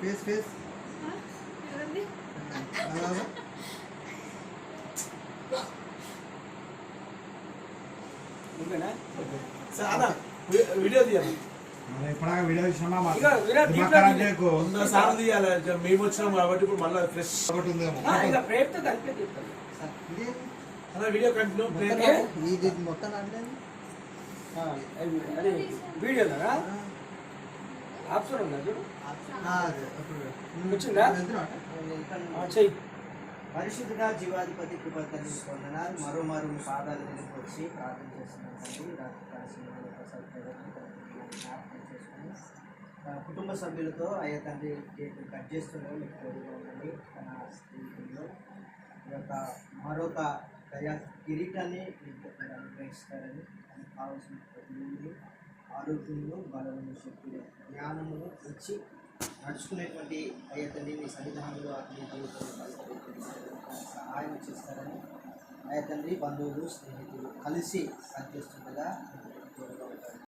Face face సరే video తీయాలి. Video తీయాలి మేము వచ్చినాం కాబట్టి ఇప్పుడు మళ్ళీ ఫ్రెష్ ఒకటి వీడియో కంటిన్యూ ప్లే ఇది మొత్తం అంటే ఆప్షన్ ఉందా చూడు? వచ్చిందా? చెయ్యి. పరిశుద్ధుడా జీవాధిపతి కృపతని పొందనాలు మరో మరో మీ పాదాలు దగ్గరికి వచ్చి ప్రార్థన చేస్తున్నాను రాత్రి కుటుంబ సభ్యులతో అయ్యా తండ్రి కేక్ కట్ చేస్తుండగా మీకు తోడుగా ఉండండి. తన జీవితంలో ఈ యొక్క మరొక దయా కిరీటాన్ని మీకు అనుగ్రహిస్తారని తనకు కావాల్సిన ప్రతినిధులు ఆరోగ్యములు బలమును శక్తులు జ్ఞానమును ఇచ్చి నడుచుకునేటువంటి అయ్యా మీ సన్నిధానంలో అతని జీవితంలో సహాయం చేస్తారని అయ్యతండ్రి బంధువులు స్నేహితులు కలిసి పనిచేస్తుండగా ఉంటారు